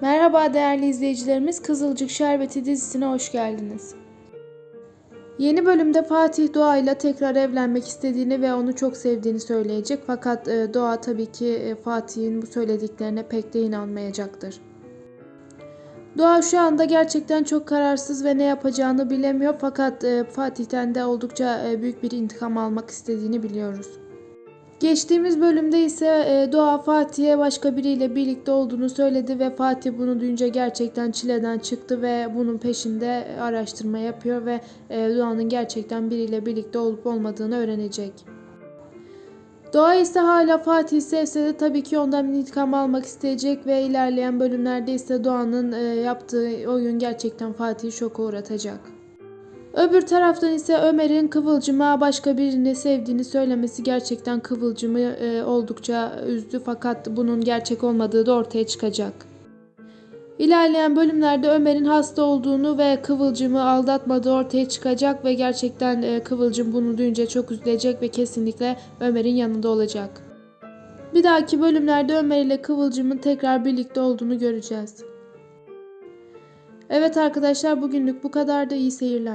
Merhaba değerli izleyicilerimiz, Kızılcık Şerbeti dizisine hoş geldiniz. Yeni bölümde Fatih Doğa ile tekrar evlenmek istediğini ve onu çok sevdiğini söyleyecek. Fakat e, Doğa tabii ki e, Fatih'in bu söylediklerine pek de inanmayacaktır. Doğa şu anda gerçekten çok kararsız ve ne yapacağını bilemiyor. Fakat e, Fatih'ten de oldukça büyük bir intikam almak istediğini biliyoruz. Geçtiğimiz bölümde ise e, Doğa Fatih'e başka biriyle birlikte olduğunu söyledi ve Fatih bunu duyunca gerçekten çileden çıktı ve bunun peşinde araştırma yapıyor ve e, Doğa'nın gerçekten biriyle birlikte olup olmadığını öğrenecek. Doğa ise hala Fatih'i sevse de tabii ki ondan intikam almak isteyecek ve ilerleyen bölümlerde ise Doğan'ın e, yaptığı oyun gerçekten Fatih'i şoka uğratacak. Öbür taraftan ise Ömer'in Kıvılcım'a başka birini sevdiğini söylemesi gerçekten Kıvılcım'ı e, oldukça üzdü fakat bunun gerçek olmadığı da ortaya çıkacak. İlerleyen bölümlerde Ömer'in hasta olduğunu ve Kıvılcım'ı aldatmadığı ortaya çıkacak ve gerçekten e, Kıvılcım bunu duyunca çok üzülecek ve kesinlikle Ömer'in yanında olacak. Bir dahaki bölümlerde Ömer ile Kıvılcım'ın tekrar birlikte olduğunu göreceğiz. Evet arkadaşlar bugünlük bu kadar da iyi seyirler.